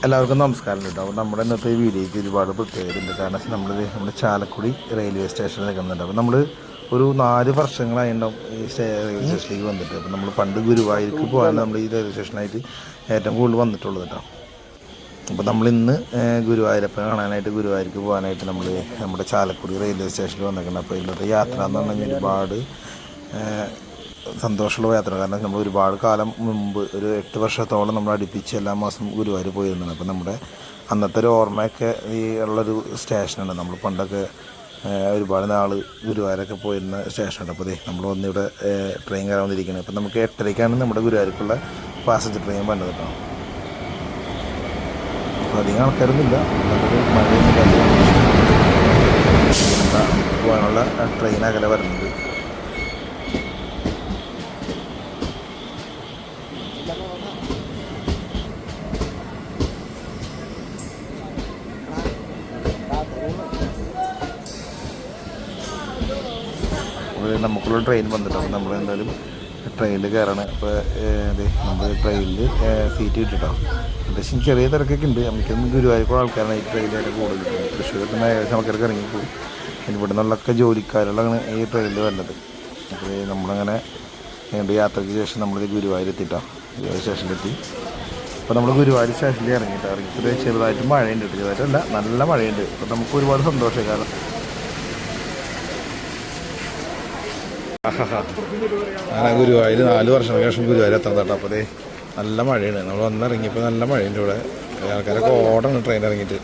എല്ലാവർക്കും നമസ്കാരം കേട്ടോ. നമ്മുടെ ഇന്നത്തെ ഈ വീഡിയോയ്ക്ക് ഒരുപാട് പ്രത്യേകതയുണ്ട്. കാരണം നമ്മൾ നമ്മുടെ ചാലക്കുടി റെയിൽവേ സ്റ്റേഷനിൽ നിൽക്കുന്നുണ്ട്. അപ്പോൾ നമ്മൾ ഒരു നാല് വർഷങ്ങളായിട്ടുണ്ടാവും ഈ റെയിൽവേ സ്റ്റേഷനിലേക്ക് വന്നിട്ട്. അപ്പോൾ നമ്മൾ പണ്ട് ഗുരുവായൂർക്ക് പോകാൻ നമ്മൾ ഈ റെയിൽവേ സ്റ്റേഷനായിട്ട് ഏറ്റവും കൂടുതൽ വന്നിട്ടുള്ളത് കേട്ടോ. അപ്പോൾ നമ്മൾ ഇന്ന് കാണാനായിട്ട് ഗുരുവായൂർക്ക് പോകാനായിട്ട് നമ്മൾ നമ്മുടെ ചാലക്കുടി റെയിൽവേ സ്റ്റേഷനിൽ വന്നിട്ടുണ്ട് അപ്പോൾ ഇന്നത്തെ യാത്ര എന്ന് പറഞ്ഞു കഴിഞ്ഞാൽ ഒരുപാട് സന്തോഷമുള്ള യാത്ര കാരണം നമ്മൾ ഒരുപാട് കാലം മുമ്പ് ഒരു എട്ട് വർഷത്തോളം നമ്മൾ അടുപ്പിച്ച് എല്ലാ മാസം ഗുരുവായൂർ പോയിരുന്നത് അപ്പോൾ നമ്മുടെ അന്നത്തെ ഒരു ഓർമ്മയൊക്കെ ഈ ഉള്ളൊരു സ്റ്റേഷനാണ്. നമ്മൾ പണ്ടൊക്കെ ഒരുപാട് നാൾ ഗുരുവായൂരൊക്കെ പോയിരുന്ന സ്റ്റേഷനുണ്ട് അപ്പോൾ നമ്മൾ ഒന്നിവിടെ ട്രെയിൻ കയറാൻ വന്നിരിക്കുന്നത് അപ്പോൾ നമുക്ക് എട്ടരയ്ക്കാണ് നമ്മുടെ ഗുരുവായൂർക്കുള്ള പാസഞ്ചർ ട്രെയിൻ വന്നത് കേട്ടോ. അപ്പോൾ അധികം ആൾക്കാരൊന്നുമില്ല. നല്ലൊരു മഴയൊന്നും പോകാനുള്ള ട്രെയിൻ അകലെ വരുന്നുണ്ട് അപ്പോൾ നമുക്കുള്ള ട്രെയിൻ വന്നിട്ട് അപ്പോൾ നമ്മൾ എന്തായാലും ട്രെയിനിൽ കയറണം അപ്പോൾ അതെ നമ്മൾ ട്രെയിനിൽ സീറ്റ് കിട്ടിട്ടോ ഏകദേശം ചെറിയ തിരക്കൊക്കെ ഉണ്ട്. നമുക്കൊന്നും ഗുരുവായൂർക്കുള്ള ആൾക്കാരാണ് ഈ ട്രെയിനിൽ കൂടുതൽ തൃശ്ശൂർ തന്നെ ഏകദേശം ആൾക്കാർക്ക് ഇറങ്ങിപ്പോയി പിന്നെ ഇവിടെ നിന്നുള്ളൊക്കെ ജോലിക്കാരുകളാണ് ഈ ട്രെയിനിൽ വരുന്നത് അപ്പോൾ നമ്മളങ്ങനെ നീണ്ട യാത്രയ്ക്ക് ശേഷം നമ്മൾ ഗുരുവായൂർ എത്തിയിട്ടോ ഗുരുവായൂർ സ്റ്റേഷനിലെത്തി അപ്പോൾ നമ്മൾ ഗുരുവായൂർ സ്റ്റേഷനിൽ ഇറങ്ങിയിട്ട് ഇറങ്ങിയിട്ട് ചെറുതായിട്ട് മഴയുണ്ട്. ചെറുതായിട്ടല്ല നല്ല മഴയുണ്ട്. അപ്പോൾ നമുക്ക് ഒരുപാട് സന്തോഷം കാരണം അങ്ങനെ ഗുരുവായൂർ നാല് വർഷം ശേഷം ഗുരുവായൂർ എത്താൻ തട്ടാ അപ്പോൾ നല്ല മഴയാണ്. നമ്മൾ വന്നിറങ്ങിയപ്പോൾ നല്ല മഴയുണ്ട് ഇവിടെ. ആൾക്കാരൊക്കെ ഓടാണ് ട്രെയിൻ ഇറങ്ങിയിട്ട്.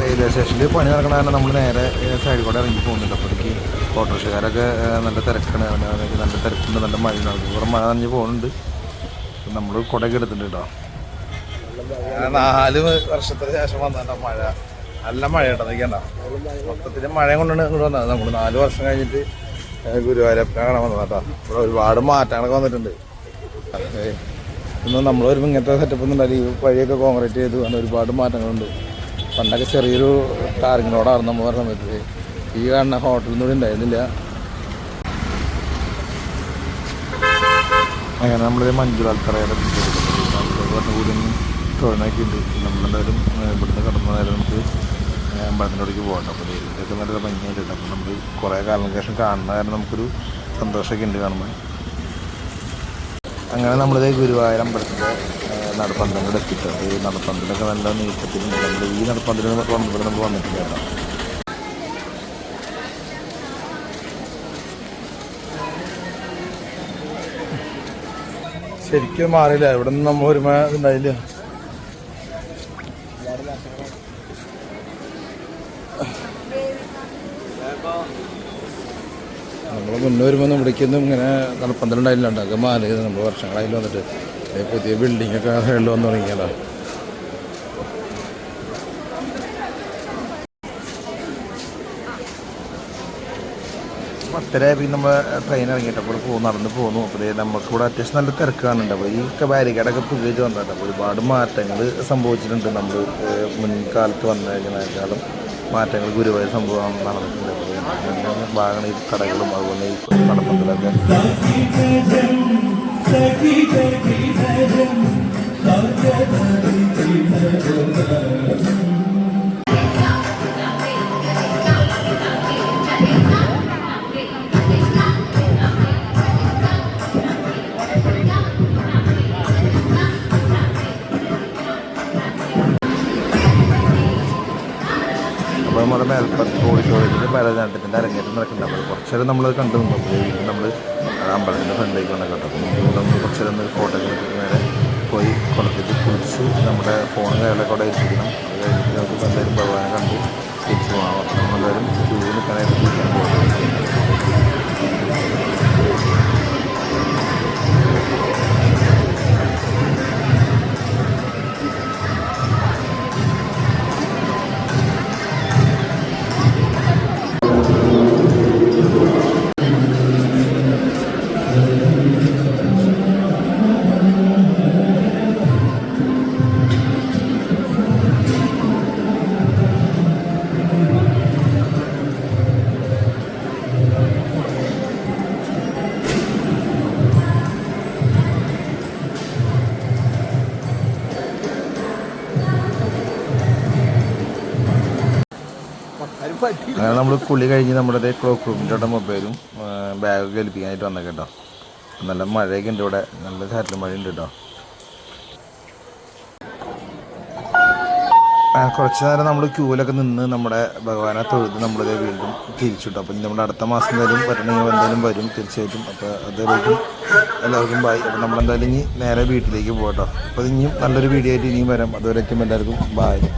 റെയിൽവേ സ്റ്റേഷനിൽ പണി നടക്കണ കാരണം നമ്മൾ നേരെ സൈഡിൽ കൂടെ ഇറങ്ങി പോകുന്നുണ്ട്. അപ്പോഴേക്ക് ഓട്ടോറിക്ഷക്കാരൊക്കെ നല്ല തിരക്കാണ്. നല്ല തിരക്കുണ്ട് നല്ല മഴ ഉണ്ടാകും ഇവിടെ മഴ നനഞ്ഞ് പോകുന്നുണ്ട് നമ്മൾ കുടയൊക്കെ എടുത്തിട്ടുണ്ട് കേട്ടോ. നാല് വർഷത്തിന് ശേഷം വന്നതാ മഴ. നല്ല മഴ കേട്ടോ നിൽക്കണ്ട. മൊത്തത്തിൽ മഴ കൊണ്ടാണ് ഇങ്ങോട്ട് വന്നത്. നമ്മൾ നാല് വർഷം കഴിഞ്ഞിട്ട് ഗുരുവായൂരപ്പ കാണാൻ വന്നത് കേട്ടോ. ഇവിടെ ഒരുപാട് മാറ്റങ്ങളൊക്കെ വന്നിട്ടുണ്ട്. ഇന്നും നമ്മൾ വരുമ്പോൾ ഇങ്ങനത്തെ സെറ്റപ്പ് ഒന്നും ഉണ്ടായില്ല. ഈ വഴിയൊക്കെ കോൺക്രീറ്റ് ചെയ്ത്. അങ്ങനെ ഒരുപാട് മാറ്റങ്ങളുണ്ട്. പണ്ടൊക്കെ ചെറിയൊരു ടാറിങ് റോഡായിരുന്നു നമ്മൾ പറഞ്ഞ സമയത്ത്. ഈ കാണുന്ന ഹോട്ടലൊന്നും നിന്നും ഉണ്ടായിരുന്നില്ല. അങ്ങനെ നമ്മളിത് മഞ്ജു ആൾക്കാരെ കൂടി തൊഴിലാക്കിയിട്ടുണ്ട് നമ്മളെന്തായാലും ഇവിടുന്ന് കടന്ന നേരം നമുക്ക് അമ്പലത്തിനോടേക്ക് പോകട്ടെ അപ്പോൾ ഇതൊക്കെ നല്ല ഭംഗിയായിട്ടുണ്ട്. അപ്പോൾ നമ്മൾ കുറേ കാലം ശേഷം കാണുന്ന കാരണം നമുക്കൊരു സന്തോഷമൊക്കെ ഉണ്ട് കാണുമ്പോൾ അങ്ങനെ നമ്മളിത് ഗുരുവായൂർ അമ്പലത്തിന്റെ നടപ്പന്തലിനോട് എത്തിയിട്ടുണ്ട് ഈ നടപ്പന്തലൊക്കെ നല്ല നീക്കത്തിലുണ്ട് നമ്മൾ ഈ നടപ്പന്തലിൽ വന്നപ്പോൾ നമ്മൾ വന്നിട്ടില്ല കേട്ടോ. ശരിക്കും മാറിയില്ല. ഇവിടെ നിന്ന് നമ്മൾ ഒരുമ ഇതുണ്ടായില്ല? നമ്മൾ മുന്നേ വരുമ്പോൾ വിളിക്കുന്നു. ഇങ്ങനെ നടപ്പന്തലുണ്ടായില്ല ഉണ്ടാക്കുക മാറി നമ്മൾ വർഷങ്ങളായാലും വന്നിട്ട്. പുതിയ ബിൽഡിംഗ് ഒക്കെ സൈഡിൽ വന്ന് തുടങ്ങിയല്ലോ പത്തര പിന്നെ നമ്മൾ ട്രെയിൻ ഇറങ്ങിയിട്ട് അപ്പോൾ പോകും നടന്ന് പോന്നു അപ്പോൾ നമുക്ക് ഇവിടെ അത്യാവശ്യം നല്ല തിരക്ക് കാണുന്നുണ്ട്. അപ്പോൾ ഈ ബാരിക്കേഡൊക്കെ പുതിയത് വന്നിട്ടുണ്ട്. അപ്പോൾ ഒരുപാട് മാറ്റങ്ങൾ സംഭവിച്ചിട്ടുണ്ട് നമ്മൾ മുൻകാലത്ത് വന്നതിനേക്കാളും. മാറ്റങ്ങൾ ഗുരുവായ സംഭവം നടന്നിട്ടുണ്ട്. ഭാഗങ്ങൾ ഈ കടകളും അതുപോലെ ഈ Thank അപ്പോൾ നമ്മുടെ മേൽപ്പത്ത് ഓഡിറ്റോറിയത്തിൽ ഭരതനാട്യത്തിന്റെ അരങ്ങേറ്റം നടക്കുന്നുണ്ട്. കുറച്ച് നേരം നമ്മൾ കണ്ടു നിന്നു. നമ്മൾ അമ്പലത്തിന്റെ ഫ്രണ്ടിലേക്ക് വന്ന കേട്ടോ നമ്മൾ കുറച്ചേരം ഫോട്ടോ എടുത്തിട്ട് നേരെ പോയി കുളത്തിൽ കുളിച്ച് നമ്മുടെ ഫോൺ കയ്യിലൊക്കെ അവിടെ ഏൽപ്പിക്കണം. അങ്ങനെ നമ്മൾ കുളി കഴിഞ്ഞ് നമ്മുടെ ക്ലോക്ക് റൂമിന്റെ മൊബൈലും ബാഗ് കളിപ്പിക്കാനായിട്ട് വന്നേ കേട്ടോ. നല്ല മഴയൊക്കെ ഉണ്ട് ഇവിടെ. നല്ല ചാറ്റൽ മഴ ഉണ്ട് കേട്ടോ. കുറച്ച് നേരം നമ്മൾ ക്യൂവിലൊക്കെ നിന്ന് നമ്മുടെ ഭഗവാനെ തൊഴുത് നമ്മളിത് വീണ്ടും തിരിച്ചിട്ടു അപ്പം നമ്മുടെ അടുത്ത മാസം എന്തായാലും വരണമെങ്കിൽ എന്തായാലും വരും തീർച്ചയായിട്ടും. അപ്പോൾ അതേപോലെ എല്ലാവർക്കും ബായ് അപ്പം നമ്മളെന്തായാലും ഇനി നേരെ വീട്ടിലേക്ക് പോകട്ടോ അപ്പോൾ ഇനിയും നല്ലൊരു വീഡിയോ ആയിട്ട് ഇനിയും വരാം. അതുവരേക്കും എല്ലാവർക്കും ബായ്